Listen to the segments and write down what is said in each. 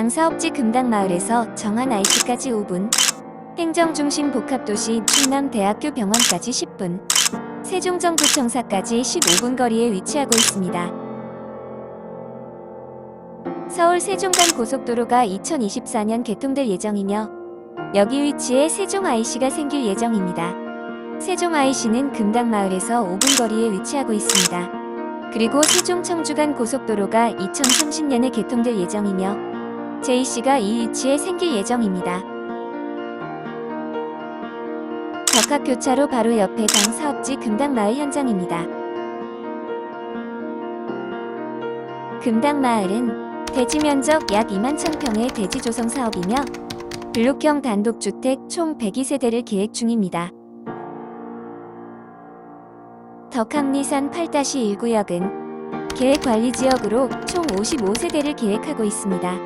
당 사업지 금당마을에서 정한 IC까지 5분, 행정중심 복합도시 충남대학교 병원까지 10분, 세종정부청사까지 15분 거리에 위치하고 있습니다. 서울 세종간 고속도로가 2024년 개통될 예정이며 여기 위치에 세종 IC가 생길 예정입니다. 세종 IC는 금당마을에서 5분 거리에 위치하고 있습니다. 그리고 세종 청주간 고속도로가 2030년에 개통될 예정이며 JC가 이 위치에 생길 예정입니다. 덕학교차로 바로 옆에 당 사업지 금당마을 현장입니다. 금당마을은 대지 면적 약 2만 1000평의 대지 조성 사업이며 블록형 단독주택 총 102세대를 계획 중입니다. 덕학리산 8-1구역은 계획관리지역으로 총 55세대를 계획하고 있습니다.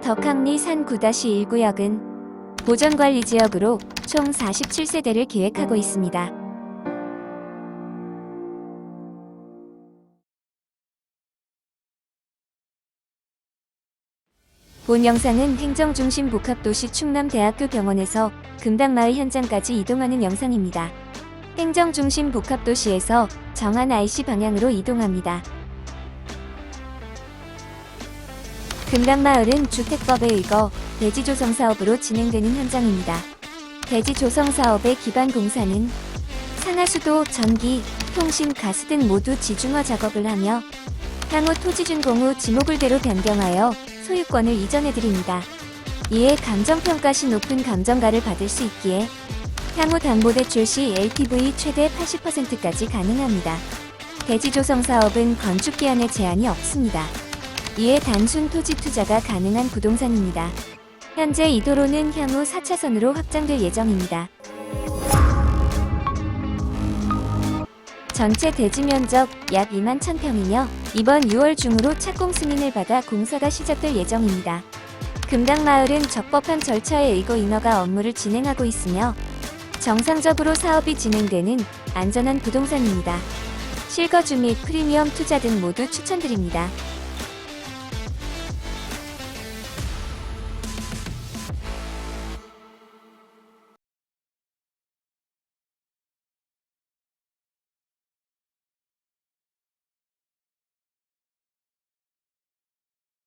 덕학리 산 9-1구역은 보전관리지역으로 총 47세대를 계획하고 있습니다. 본 영상은 행정중심 복합도시 충남대학교 병원에서 금당마을 현장까지 이동하는 영상입니다. 행정중심 복합도시에서 정한 IC 방향으로 이동합니다. 금당마을은 주택법에 의거 대지 조성 사업으로 진행되는 현장입니다. 대지 조성 사업의 기반 공사는 상하수도, 전기, 통신, 가스 등 모두 지중화 작업을 하며 향후 토지준공 후 지목을대로 변경하여 소유권을 이전해드립니다. 이에 감정평가 시 높은 감정가를 받을 수 있기에 향후 담보대출 시 LTV 최대 80%까지 가능합니다. 대지 조성 사업은 건축 기한에 제한이 없습니다. 이에 단순 토지 투자가 가능한 부동산입니다. 현재 이 도로는 향후 4차선으로 확장될 예정입니다. 전체 대지 면적 약 2만 1000평이며 이번 6월 중으로 착공 승인을 받아 공사가 시작될 예정입니다. 금당마을은 적법한 절차에 의거 인허가 업무를 진행하고 있으며 정상적으로 사업이 진행되는 안전한 부동산입니다. 실거주 및 프리미엄 투자 등 모두 추천드립니다.